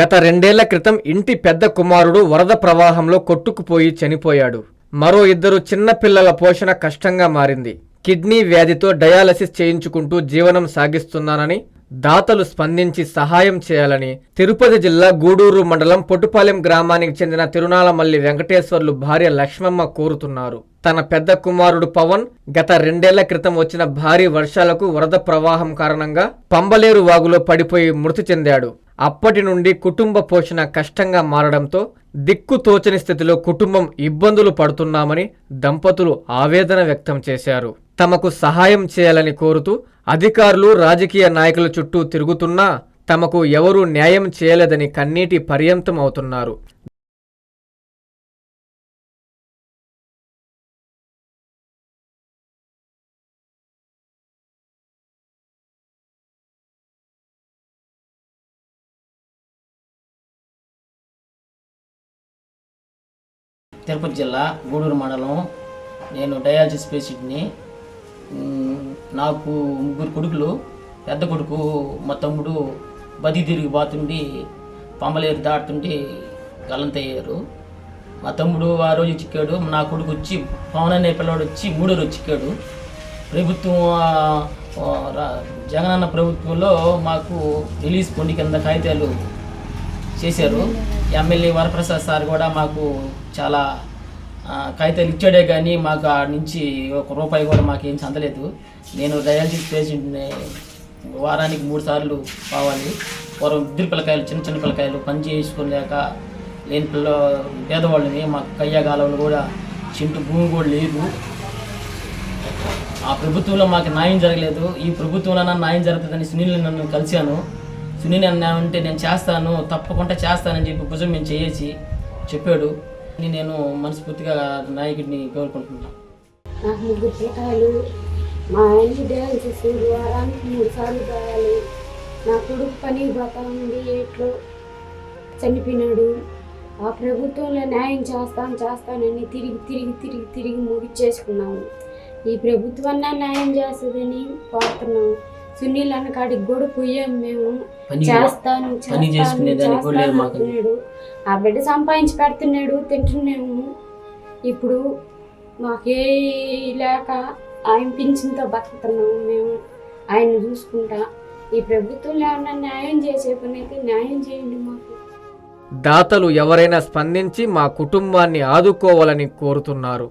గత రెండేళ్ళ క్రితం ఇంటి పెద్ద కుమారుడు వరద ప్రవాహంలో కొట్టుకుపోయి చనిపోయాడు. మరో ఇద్దరు చిన్నపిల్లల పోషణ కష్టంగా మారింది. కిడ్నీ వ్యాధితో డయాలసిస్ చేయించుకుంటూ జీవనం సాగిస్తున్నానని దాతలు స్పందించి సహాయం చేయాలని తిరుపతి జిల్లా గూడూరు మండలం పొట్టుపాలెం గ్రామానికి చెందిన తిరునాళమల్లి వెంకటేశ్వర్లు భార్య లక్ష్మమ్మ కోరుతున్నారు. తన పెద్ద కుమారుడు పవన్ గత రెండేళ్ళ క్రితం వచ్చిన భారీ వర్షాలకు వరద ప్రవాహం కారణంగా పంబలేరు వాగులో పడిపోయి మృతి చెందాడు. అప్పటి నుండి కుటుంబ పోషణ కష్టంగా మారడంతో దిక్కు తోచని స్థితిలో కుటుంబం ఇబ్బందులు పడుతున్నామని దంపతులు ఆవేదన వ్యక్తం చేశారు. తమకు సహాయం చేయాలని కోరుతూ అధికారులు రాజకీయ నాయకుల చుట్టూ తిరుగుతున్నా తమకు ఎవరూ న్యాయం చేయలేదని కన్నీటి పర్యంతం అవుతున్నారు తిరుపతి జిల్లా గూడూరు మండలం. నేను డయాలసిస్ పేషెంట్ని. నాకు ముగ్గురు కొడుకులు పెద్ద కొడుకు మా తమ్ముడు బతి తిరిగి పోతుండి పంబలేరు దాటుతుండి గల్లంతయ్యారు. మా తమ్ముడు ఆ రోజు చిక్కాడు నా కొడుకు వచ్చి పవన్ అనే పిల్లవాడు వచ్చి మూడో రోజు చిక్కాడు. ప్రభుత్వం జగనన్న ప్రభుత్వంలో మాకు రిలీజ్ పొండి కింద కాగితాలు చేశారు. ఎమ్మెల్యే వరప్రసాద్ సార్ కూడా మాకు చాలా కాగితాలు ఇచ్చాడే కానీ మాకు ఆ నుంచి ఒక రూపాయి కూడా మాకు ఏం చెందలేదు. నేను డయాలసిస్ పేషెంట్ని వారానికి మూడు సార్లు కావాలి. పూర్వం ఇద్దరు పిల్లకాయలు చిన్న చిన్న పిల్లకాయలు పని చేసుకోలేక లేని పిల్ల పేదవాళ్ళని మాకు కయ్యగాలను కూడా చింటు భూమి కూడా లేదు. ఆ ప్రభుత్వంలో మాకు న్యాయం జరగలేదు. ఈ ప్రభుత్వంలో న్యాయం జరుగుతుందని సునీల్ నన్ను కలిశాను. సునీల్ అన్న అంటే నేను చేస్తాను తప్పకుండా చేస్తానని చెప్పి భుజం మేము చేసి చెప్పాడు. నేను మనస్ఫూర్తిగా నాయకుడిని కోరుకుంటున్నాను. నాకు ముగ్గురు పిల్లకాయలు మా ఆయన్ని డయాలసిస్ వారానికి మూడు సార్లు కావాలి నా కొడుకు పని పోతా ఉంది ఏట్లో చనిపోయినాడు. ఆ ప్రభుత్వంలో న్యాయం చేస్తాను చేస్తానని తిరిగి తిరిగి తిరిగి తిరిగి ముగిచ్చేసుకున్నాము. ఈ ప్రభుత్వాన్ని న్యాయం చేస్తుందని కోరుతున్నాము. సునీల్ అన్న కాడికి కూడా పోయాం మేము. చేస్తాను పని చేస్తాను. ఆ బిడ్డ సంపాదించి పెడుతున్నాడు తింటున్నాము. ఇప్పుడు మాకే లేక ఆయన పింఛన్తో బతుకుతున్నాము మేము. ఆయన చూసుకుంటా. ఈ ప్రభుత్వంలో ఏమన్నా న్యాయం చేసే పని అయితే న్యాయం చేయండి మాకు. దాతలు ఎవరైనా స్పందించి మా కుటుంబాన్ని ఆదుకోవాలని కోరుతున్నారు.